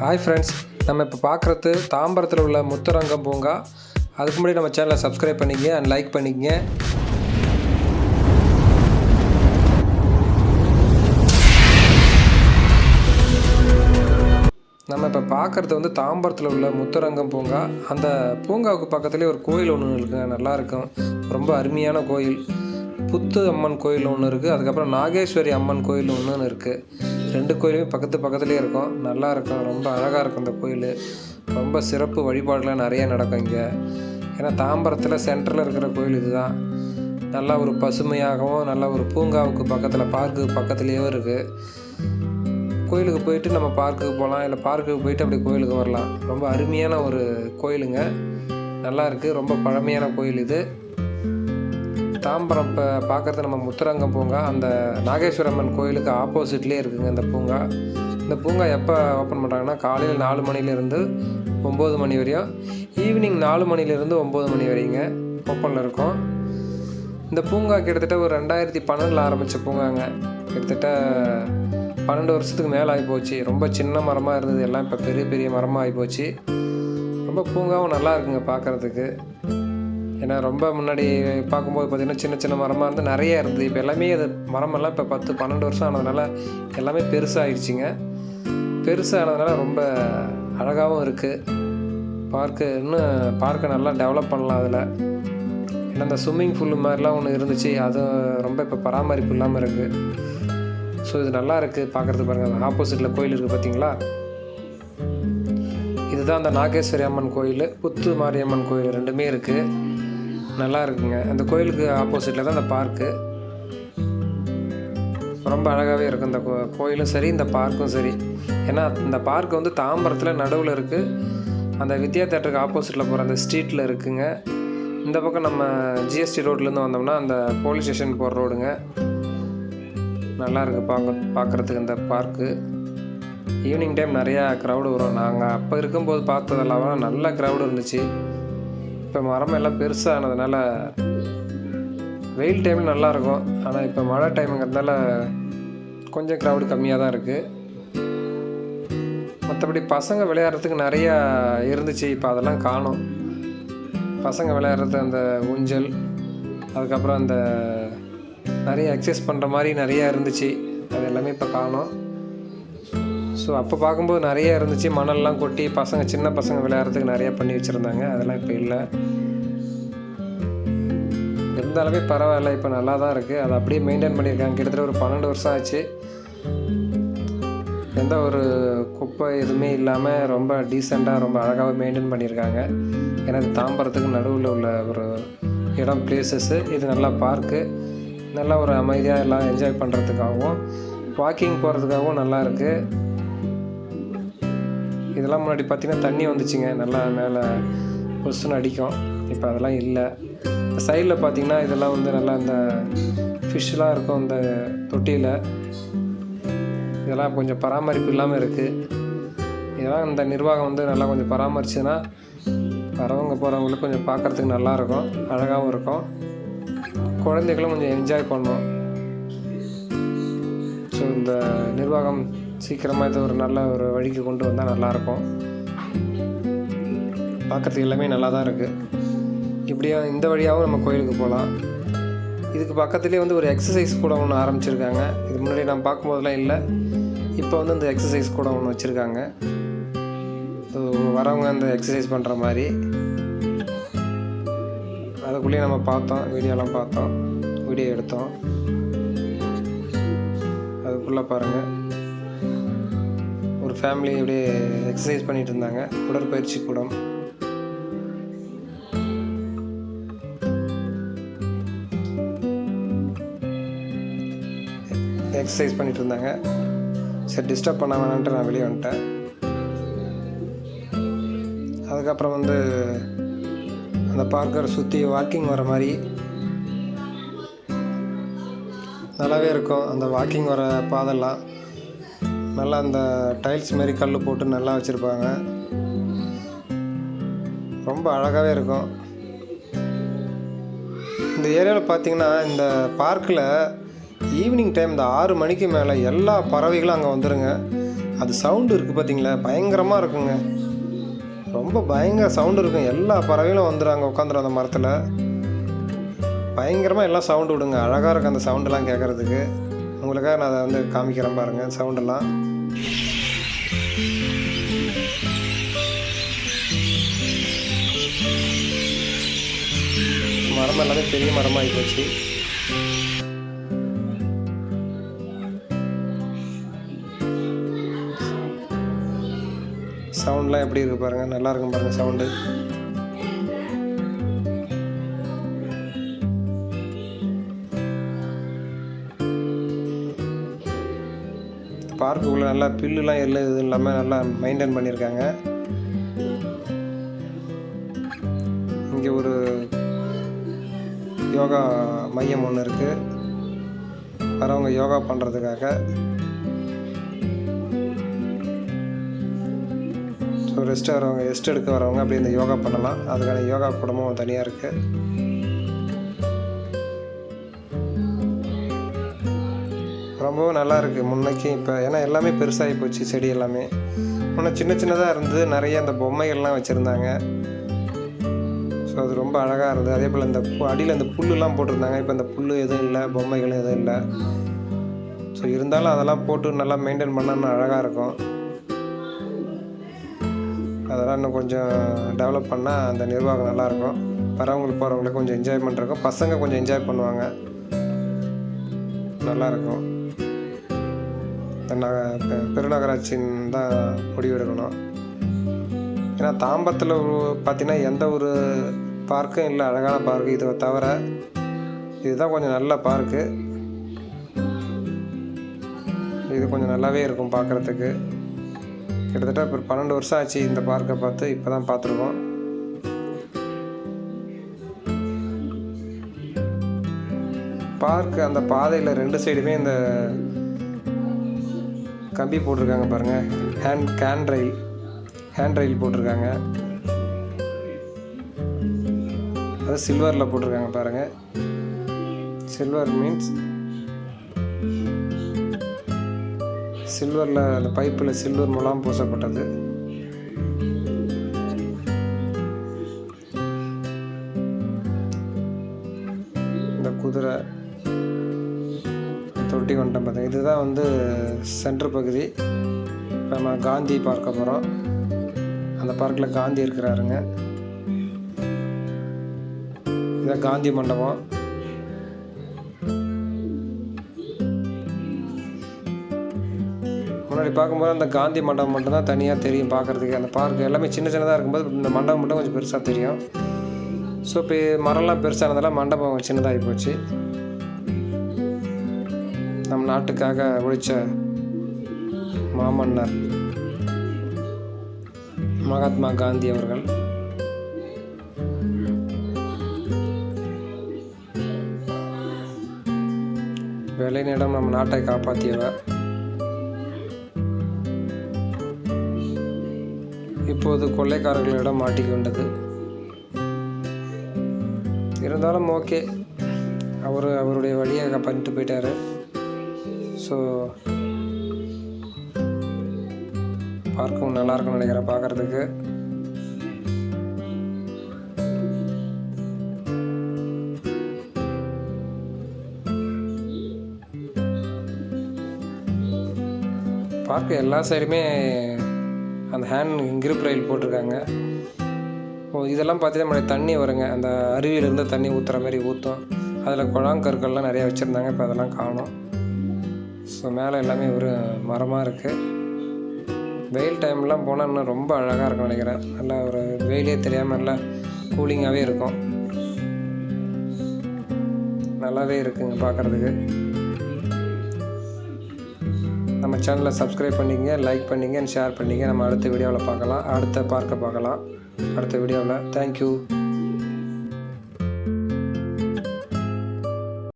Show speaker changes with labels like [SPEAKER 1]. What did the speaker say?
[SPEAKER 1] Hi friends நம்ம இப்போ பார்க்குறது தாம்பரத்தில் உள்ள முத்துரங்கம் பூங்கா. அதுக்கு முன்னாடி நம்ம சேனலை சப்ஸ்கிரைப் பண்ணிக்கங்க அண்ட் லைக் பண்ணிக்கங்க. நம்ம இப்போ பார்க்குறது வந்து தாம்பரத்தில் உள்ள முத்துரங்கம் பூங்கா. அந்த பூங்காவுக்கு பக்கத்துலேயே ஒரு கோயில் ஒன்று இருக்குங்க நல்லாயிருக்கும் ரொம்ப அருமையான கோயில். புத்து அம்மன் கோயில் ஒன்று இருக்குது அதுக்கப்புறம் நாகேஸ்வரி அம்மன் கோயில் ஒன்று இருக்குது ரெண்டு கோயிலுமே பக்கத்து பக்கத்துலேயே இருக்கும். நல்லா இருக்கும். ரொம்ப அழகாக இருக்கும் இந்த கோயில். ரொம்ப சிறப்பு வழிபாடுலாம் நிறைய நடக்கும் இங்கே. ஏன்னா தாம்பரத்தில் சென்டரில் இருக்கிற கோயில் இதுதான். நல்லா ஒரு பசுமையாகவும் நல்லா ஒரு பூங்காவுக்கு பக்கத்தில் பார்க்குக்கு பக்கத்துலேயே இருக்குது கோயிலுக்கு போயிட்டு நம்ம பார்க்குக்கு போகலாம் இல்லை பார்க்குக்கு போயிட்டு அப்படியே கோயிலுக்கு வரலாம். ரொம்ப அருமையான ஒரு கோயிலுங்க. நல்லா இருக்குது ரொம்ப பழமையான கோயில் இது. தாம்பரம் இப்போ பார்க்குறது நம்ம முத்துரங்கம் பூங்கா அந்த நாகேஸ்வரம்மன் கோயிலுக்கு ஆப்போசிட்லேயே இருக்குங்க இந்த பூங்கா. இந்த பூங்கா எப்போ ஓப்பன் பண்ணுறாங்கன்னா காலையில் நாலு மணிலேருந்து ஒம்பது மணி வரையும். ஈவினிங் நாலு மணிலேருந்து ஒம்பது மணி வரைங்க ஓப்பனில் இருக்கும். இந்த பூங்கா கிட்டத்தட்ட ஒரு ரெண்டாயிரத்தி பன்னெண்டில் ஆரம்பித்த பூங்காங்க. கிட்டத்தட்ட பன்னெண்டு வருஷத்துக்கு மேலே ஆகி போச்சு ரொம்ப சின்ன மரமாக இருந்தது. எல்லாம் இப்போ பெரிய பெரிய மரமாக ஆகி போச்சு ரொம்ப பூங்காவும் நல்லா இருக்குங்க பார்க்குறதுக்கு. ஏன்னா ரொம்ப முன்னாடி பார்க்கும்போது பார்த்திங்கன்னா சின்ன சின்ன மரமாக இருந்து நிறைய இருந்தது. இப்போ எல்லாமே அது மரமெல்லாம் இப்போ பத்து பன்னெண்டு வருஷம் ஆனதுனால எல்லாமே பெருசாகிடுச்சிங்க பெருசானதுனால ரொம்ப அழகாகவும் இருக்குது பார்க்கு இன்னும் பார்க்கை நல்லா டெவலப் பண்ணலாம் அதில். ஏன்னா இந்த ஸ்விம்மிங் ஃபுல்லு மாதிரிலாம் ஒன்று இருந்துச்சு. அது ரொம்ப இப்போ பராமரிப்பு இல்லாமல் இருக்குது ஸோ இது நல்லா இருக்குது பார்க்குறதுக்கு பாருங்கள் ஆப்போசிட்டில் கோயில் இருக்குது பார்த்தீங்களா இதுதான் அந்த நாகேஸ்வரி அம்மன் கோயில். புத்து மாரியம்மன் கோயில் ரெண்டுமே இருக்குது நல்லா இருக்குங்க. அந்த கோயிலுக்கு ஆப்போசிட்டில் தான் அந்த பார்க்கு ரொம்ப அழகாகவே இருக்கும் இந்த கோ- கோயிலும் சரி இந்த பார்க்கும் சரி. ஏன்னா இந்த பார்க் வந்து தாம்பரத்தில் நடுவில் இருக்குது அந்த வித்யா தேட்டருக்கு ஆப்போசிட்டில் போகிற அந்த ஸ்ட்ரீட்டில் இருக்குங்க. இந்த பக்கம் நம்ம ஜிஎஸ்டி ரோட்லேருந்து வந்தோம்னா அந்த போலீஸ் ஸ்டேஷன் போகிற ரோடுங்க நல்லா இருக்குது பார்க்க பார்க்குறதுக்கு இந்த பார்க்கு ஈவினிங் டைம் நிறையா க்ரௌடு வரும். நாங்கள் அப்போ இருக்கும்போது பார்த்ததெல்லாம் நல்ல க்ரௌடு இருந்துச்சு. இப்போ மரம் எல்லாம் பெருசானதுனால வெயில் டைமில் நல்லாயிருக்கும். ஆனால் இப்போ மழை டைமுங்கிறதுனால கொஞ்சம் க்ரௌடு கம்மியாக தான் இருக்குது மற்றபடி பசங்க விளையாடுறதுக்கு நிறையா இருந்துச்சு. இப்போ அதெல்லாம் காணும். பசங்க விளையாடுறது அந்த ஊஞ்சல் அதுக்கப்புறம் அந்த நிறைய எக்ஸசைஸ் பண்ணுற மாதிரி நிறையா இருந்துச்சு. அது எல்லாமே இப்போ காணும். ஸோ அப்போ பார்க்கும்போது நிறைய இருந்துச்சு. மணல்லாம் கொட்டி பசங்க சின்ன பசங்க விளையாடுறதுக்கு நிறைய பண்ணி வச்சுருந்தாங்க. அதெல்லாம் இப்போ இல்லை. இருந்தாலுமே பரவாயில்ல. இப்போ நல்லா தான் இருக்குது அதை அப்படியே மெயின்டைன் பண்ணியிருக்காங்க. கிட்டத்தட்ட ஒரு பன்னெண்டு வருஷம் ஆச்சு. எந்த ஒரு குப்பை எதுவுமே இல்லாமல் ரொம்ப டீசெண்டாக ரொம்ப அழகாக மெயின்டைன் பண்ணியிருக்காங்க. ஏன்னா இது தாம்பரத்துக்கு நடுவில் உள்ள ஒரு இடம் பிளேசஸ்ஸு இது நல்லா பார்க்கு நல்லா ஒரு அமைதியாக எல்லாம் என்ஜாய் பண்ணுறதுக்காகவும் வாக்கிங் போகிறதுக்காகவும் நல்லா இருக்குது இதெல்லாம் முன்னாடி பார்த்தீங்கன்னா தண்ணி வந்துச்சுங்க. நல்லா மேலே கொசுன்னு அடிக்கும். இப்போ அதெல்லாம் இல்லை. சைடில் பார்த்தீங்கன்னா இதெல்லாம் வந்து நல்லா இந்த ஃபிஷ்லாம் இருக்கும் இந்த தொட்டியில். இதெல்லாம் கொஞ்சம் பராமரிப்பு இல்லாமல் இருக்குது இதெல்லாம் இந்த நிர்வாகம் வந்து நல்லா கொஞ்சம் பராமரிச்சுன்னா வரவங்க போகிறவங்களுக்கு கொஞ்சம் பார்க்குறதுக்கு நல்லாயிருக்கும் அழகாகவும் இருக்கும். குழந்தைகளும் கொஞ்சம் என்ஜாய் பண்ணும். ஸோ இந்த நிர்வாகம் சீக்கிரமாக இது ஒரு நல்ல ஒரு வழிக்கு கொண்டு வந்தால் நல்லாயிருக்கும். பார்க்குறதுக்கு எல்லாமே நல்லா தான் இருக்குது இப்படியா இந்த வழியாகவும் நம்ம கோயிலுக்கு போகலாம் இதுக்கு பக்கத்துலேயே வந்து ஒரு எக்ஸசைஸ் கூட ஒன்று ஆரம்பிச்சிருக்காங்க. இது முன்னாடி நான் பார்க்கும்போதெல்லாம் இல்லை. இப்போ வந்து இந்த எக்ஸசைஸ் கூட ஒன்று வச்சுருக்காங்க. ஸோ வரவங்க அந்த எக்ஸசைஸ் பண்ணுற மாதிரி. அதுக்குள்ளேயே நம்ம பார்த்தோம் வீடியோலாம் பார்த்தோம் வீடியோ எடுத்தோம். அதுக்குள்ளே பாருங்கள் ஃபேமிலி அப்படியே எக்ஸசைஸ் பண்ணிட்டு இருந்தாங்க. உடற்பயிற்சி கூடம். எக்ஸசைஸ் பண்ணிட்டு இருந்தாங்க. சரி டிஸ்டர்ப் பண்ண வேணான்ட்டு நான் வெளியே வந்துட்டேன். அதுக்கப்புறம் வந்து அந்த பார்க்கரை சுற்றி வாக்கிங் வர மாதிரி நல்லாவே இருக்கும். அந்த வாக்கிங் வர பாதெல்லாம் நல்லா அந்த டைல்ஸ் மாதிரி கல் போட்டு நல்லா வச்சுருப்பாங்க. ரொம்ப அழகாகவே இருக்கும். இந்த ஏரியாவில் பார்த்தீங்கன்னா இந்த பார்க்கில் ஈவினிங் டைம் இந்த ஆறு மணிக்கு மேலே எல்லா பறவைகளும் அங்கே வந்துடுங்க அது சவுண்டு இருக்குது பார்த்தீங்களா பயங்கரமாக இருக்குங்க. ரொம்ப பயங்கர சவுண்டு இருக்கும். எல்லா பறவைகளும் வந்துடுறாங்க உட்காந்துரும் அந்த மரத்தில். பயங்கரமாக எல்லாம் சவுண்டு விடுங்க. அழகாக இருக்கும் அந்த சவுண்டெல்லாம் கேட்குறதுக்கு உங்களுக்காக நான் அதை வந்து காமிக்கிறேன் பாருங்கள் சவுண்டெல்லாம் மரம் எல்லாமே பெரிய மரமாகி போச்சு. சவுண்ட்லாம் எப்படி இருக்கு பாருங்க? நல்லா இருக்கும் பாருங்க சவுண்டு பார்க்குள்ளே நல்லா பில்லுலாம் எல்லாம் இது இல்லாமல் நல்லா மெயின்டைன் பண்ணியிருக்காங்க. இங்கே ஒரு யோகா மையம் ஒன்று இருக்குது வரவங்க யோகா பண்ணுறதுக்காக ஸோ ரெஸ்ட் வரவங்க ரெஸ்ட் எடுக்க வரவங்க அப்படியே இந்த யோகா பண்ணலாம். அதுக்கான யோகா கூடமும் தனியாக இருக்குது ரொம்பவும் நல்லா இருக்குது இப்போ ஏன்னா எல்லாமே பெருசாகி போச்சு செடி எல்லாமே. முன்னே சின்ன சின்னதாக இருந்து நிறைய அந்த பொம்மைகள்லாம் வச்சுருந்தாங்க. ஸோ அது ரொம்ப அழகாக இருந்தது. அதே போல் இந்த பு- அடியில் இந்த புல்லுலாம் போட்டிருந்தாங்க. இப்போ அந்த புல் எதுவும் இல்லை பொம்மைகள் எதுவும் இல்லை. ஸோ இருந்தாலும் அதெல்லாம் போட்டு நல்லா மெயின்டைன் பண்ணால் அழகாக இருக்கும். அதெல்லாம் இன்னும் கொஞ்சம் டெவலப் பண்ணால் அந்த நிர்வாகம் நல்லாயிருக்கும் வரவங்களுக்கு போகிறவங்களுக்கு கொஞ்சம் என்ஜாய்மெண்ட் இருக்கும். பசங்க கொஞ்சம் என்ஜாய் பண்ணுவாங்க. நல்லாயிருக்கும் பெருநகராட்சின்னு தான் முடிவெடுக்கணும். ஏன்னா தாம்பரத்தில் பார்த்தீங்கன்னா எந்த ஒரு பார்க்கும் இல்லை. அழகான பார்க்கு இதை தவிர இதுதான் கொஞ்சம் நல்ல பார்க்கு இது கொஞ்சம் நல்லாவே இருக்கும் பார்க்குறதுக்கு. கிட்டத்தட்ட இப்போ பன்னெண்டு வருஷம் ஆச்சு இந்த பார்க்கை பார்த்து இப்போ தான் பார்த்துருக்கோம். பார்க் அந்த பாதையில் ரெண்டு சைடுமே இந்த கம்பி போட்டிருக்காங்க பாருங்கள் hand hand rail hand rail போட்டிருக்காங்க. அது சில்வரில் போட்டிருக்காங்க பாருங்கள் சில்வர் மீன்ஸ் சில்வரில் அந்த பைப்பில் சில்வர் முலாம் பூசப்பட்டது. இந்த குதிரை தொட்டி கொண்டம் பார்த்தீங்க இதுதான் வந்து சென்ட்ரு பகுதி. நம்ம காந்தி பார்க்க போகிறோம் அந்த பார்க்கில் காந்தி இருக்கிறாருங்க. இதான் காந்தி மண்டபம். முன்னாடி பார்க்கும்போது அந்த காந்தி மண்டபம் மட்டும்தான் தனியாக தெரியும் பார்க்குறதுக்கு. அந்த பார்க் எல்லாமே சின்ன சின்னதாக இருக்கும்போது இந்த மண்டபம் மட்டும் கொஞ்சம் பெருசாக தெரியும். ஸோ இப்போ மரம்லாம் பெருசானதெல்லாம் மண்டபம் சின்னதாகி போச்சு. நம் நாட்டுக்காக உழைச்ச மாமன்னர் மகாத்மா காந்தி அவர்கள். வேலையினிடம் நம் நாட்டை காப்பாற்றியவர். இப்போது கொள்ளைக்காரர்களிடம் மாட்டிக்கொண்டது இருந்தாலும் ஓகே அவர் அவருடைய வழியை பண்ணிட்டு போயிட்டாரு. ஸோ பார்க்கவும் நல்லாயிருக்கும்னு நினைக்கிறேன் பார்க்கறதுக்கு. பார்க்க எல்லா சைடுமே அந்த ஹேண்ட் கிரிப் ரயில் போட்டிருக்காங்க. ஓ இதெல்லாம் பார்த்தீங்கன்னா முன்னாடி தண்ணி வருங்க. அந்த அருவியிலேருந்து தண்ணி ஊற்றுற மாதிரி ஊற்றும் அதில் குழாங்கற்கள்லாம் நிறையா வச்சுருந்தாங்க. இப்போ அதெல்லாம் காணும். ஸோ மேலே எல்லாமே ஒரு மரமாக இருக்குது. வெயில் டைம்லாம் போனால் இன்னும் ரொம்ப அழகாக இருக்கும் நினைக்கிறேன். நல்லா ஒரு வெயிலே தெரியாமல் நல்லா கூலிங்காகவே இருக்கும். நல்லாவே இருக்குங்க பார்க்குறதுக்கு. நம்ம சேனலை சப்ஸ்கிரைப் பண்ணிங்க லைக் பண்ணிங்க ஷேர் பண்ணிங்க நம்ம அடுத்த வீடியோவில் பார்க்கலாம். அடுத்த பார்க்க பார்க்கலாம். அடுத்த வீடியோவில். தேங்க்யூ